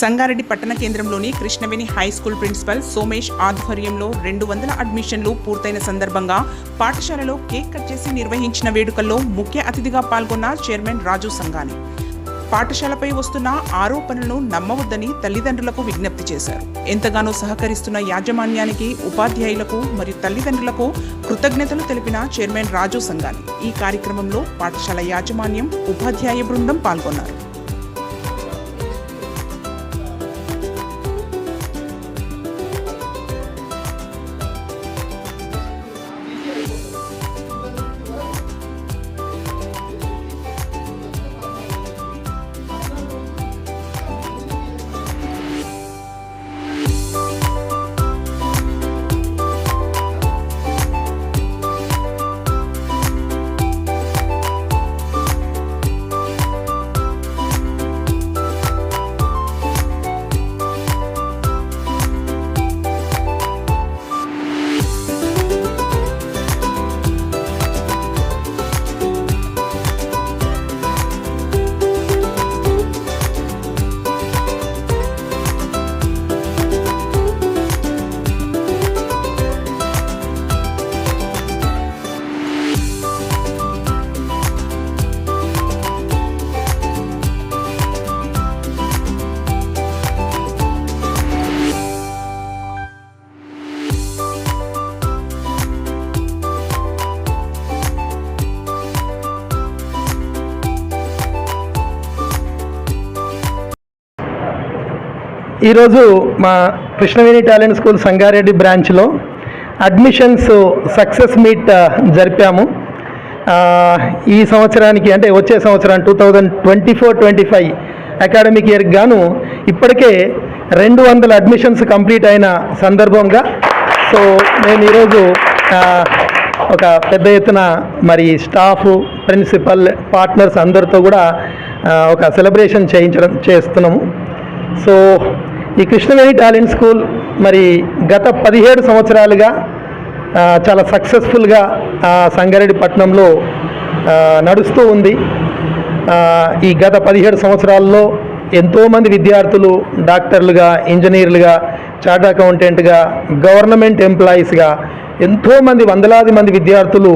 సంగారెడ్డి పట్టణ కేంద్రంలోని Krishnaveni high school principal Somesh ఆధ్వర్యంలో రెండు వందల అడ్మిషన్లు పూర్తయిన సందర్భంగా పాఠశాలలో కేక్ కట్ చేసి నిర్వహించిన వేడుకల్లో ముఖ్య అతిథిగా పాల్గొన్న చైర్మన్ రాజు సంగాని పాఠశాలపై వస్తున్న ఆరోపణలను నమ్మవద్దని తల్లిదండ్రులకు విజ్ఞప్తి చేశారు. ఎంతగానో సహకరిస్తున్న యాజమాన్యానికి ఉపాధ్యాయులకు మరియు తల్లిదండ్రులకు కృతజ్ఞతలు తెలిపిన చైర్మన్ రాజు సంగాని ఈ కార్యక్రమంలో పాఠశాల యాజమాన్యం ఉపాధ్యాయ బృందం పాల్గొన్నారు. ఈరోజు మా కృష్ణవేణి టాలెంట్ స్కూల్ సంగారెడ్డి బ్రాంచ్లో అడ్మిషన్స్ సక్సెస్ మీట్ జరిపాము. ఈ సంవత్సరానికి అంటే వచ్చే సంవత్సరం two thousand twenty four twenty five academic ఇయర్కి గాను ఇప్పటికే రెండు వందల అడ్మిషన్స్ కంప్లీట్ అయిన సందర్భంగా. సో మేము ఈరోజు ఒక పెద్ద ఎత్తున మరి స్టాఫ్ ప్రిన్సిపల్ పార్ట్నర్స్ అందరితో కూడా ఒక సెలబ్రేషన్ చేయించడం చేస్తున్నాము. సో ఈ కృష్ణవేణి టాలెంట్ స్కూల్ మరి గత పదిహేడు సంవత్సరాలుగా చాలా సక్సెస్ఫుల్గా ఆ, సంగారెడ్డి పట్టణంలో నడుస్తూ ఉంది. ఈ గత పదిహేడు సంవత్సరాల్లో ఎంతోమంది విద్యార్థులు డాక్టర్లుగా ఇంజనీర్లుగా చార్ట్ అకౌంటెంట్గా గవర్నమెంట్ ఎంప్లాయీస్గా ఎంతోమంది వందలాది మంది విద్యార్థులు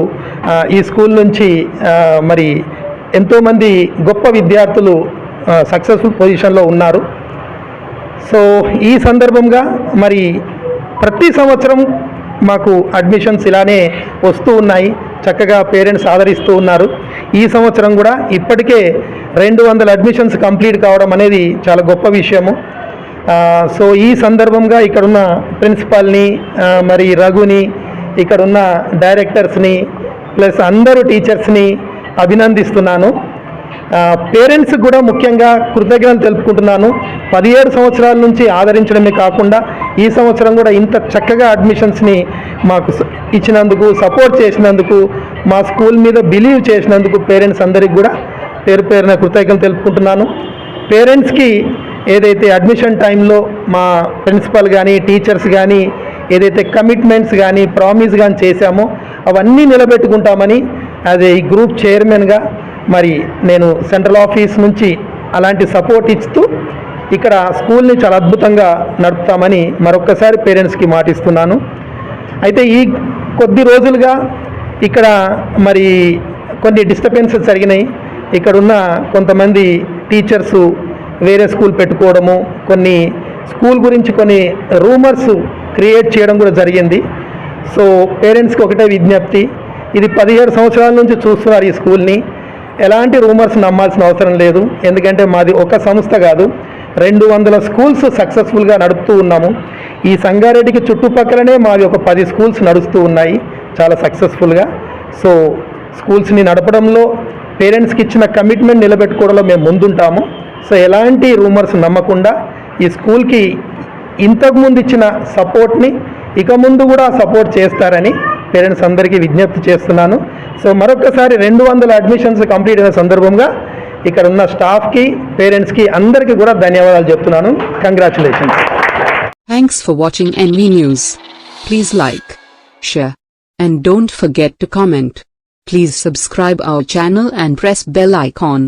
ఈ స్కూల్ నుంచి మరి ఎంతోమంది గొప్ప విద్యార్థులు సక్సెస్ఫుల్ పొజిషన్లో ఉన్నారు. సో ఈ సందర్భంగా మరి ప్రతి సంవత్సరం మాకు అడ్మిషన్స్ ఇలానే వస్తూ ఉన్నాయి. చక్కగా పేరెంట్స్ ఆదరిస్తూ ఉన్నారు. ఈ సంవత్సరం కూడా ఇప్పటికే రెండు వందల అడ్మిషన్స్ కంప్లీట్ కావడం అనేది చాలా గొప్ప విషయము. సో ఈ సందర్భంగా ఇక్కడున్న ప్రిన్సిపాల్ని మరి రఘుని ఇక్కడున్న డైరెక్టర్స్ని ప్లస్ అందరూ టీచర్స్ని అభినందిస్తున్నాను. పేరెంట్స్కి కూడా ముఖ్యంగా కృతజ్ఞతలు తెలుపుకుంటున్నాను. పదిహేడు సంవత్సరాల నుంచి ఆదరించడమే కాకుండా ఈ సంవత్సరం కూడా ఇంత చక్కగా అడ్మిషన్స్ని మాకు ఇచ్చినందుకు సపోర్ట్ చేసినందుకు మా స్కూల్ మీద బిలీవ్ చేసినందుకు పేరెంట్స్ అందరికి కూడా పేరు పేరున కృతజ్ఞతలు తెలుపుకుంటున్నాను. పేరెంట్స్కి ఏదైతే అడ్మిషన్ టైంలో మా ప్రిన్సిపల్ కానీ టీచర్స్ కానీ ఏదైతే కమిట్మెంట్స్ కానీ ప్రామిస్ కానీ చేశామో అవన్నీ నిలబెట్టుకుంటామని యాజ్ ఏ గ్రూప్ చైర్మన్గా మరి నేను సెంట్రల్ ఆఫీస్ నుంచి అలాంటి సపోర్ట్ ఇస్తూ ఇక్కడ స్కూల్ని చాలా అద్భుతంగా నడుపుతామని మరొక్కసారి పేరెంట్స్కి మాటిస్తున్నాను. అయితే ఈ కొద్ది రోజులుగా ఇక్కడ మరి కొన్ని డిస్టర్బెన్సెస్ జరిగినాయి. ఇక్కడున్న కొంతమంది టీచర్సు వేరే స్కూల్ పెట్టుకోవడము కొన్ని స్కూల్ గురించి కొన్ని రూమర్స్ క్రియేట్ చేయడం కూడా జరిగింది. సో పేరెంట్స్కి ఒకటే విజ్ఞప్తి ఇది పదిహేడు సంవత్సరాల నుంచి చూస్తున్నారు ఈ స్కూల్ని. ఎలాంటి రూమర్స్ నమ్మాల్సిన అవసరం లేదు. ఎందుకంటే మాది ఒక సంస్థ కాదు. రెండు వందల స్కూల్స్ సక్సెస్ఫుల్గా నడుపుతూ ఉన్నాము. ఈ సంగారెడ్డికి చుట్టుపక్కలనే మాది ఒక పది స్కూల్స్ నడుస్తూ ఉన్నాయి. చాలా సక్సెస్ఫుల్గా. సో స్కూల్స్ని నడపడంలో పేరెంట్స్కి ఇచ్చిన కమిట్మెంట్ నిలబెట్టుకోవడంలో మేము ముందుంటాము. సో ఎలాంటి రూమర్స్ నమ్మకుండా ఈ స్కూల్కి ఇంతకుముందు ఇచ్చిన సపోర్ట్ని ఇక ముందు కూడా సపోర్ట్ చేస్తారని పేరెంట్స్ అందరికీ విజ్ఞప్తి చేస్తున్నాను. సో మరొకసారి రెండు వందల అడ్మిషన్స్ కంప్లీట్ అయిన సందర్భంగా ఇక్కడ ఉన్న స్టాఫ్కి పేరెంట్స్కి అందరికి కూడా ధన్యవాదాలు చెప్తున్నాను. Congratulations thanks for watching NV news please like share and don't forget to comment please subscribe our channel and press bell icon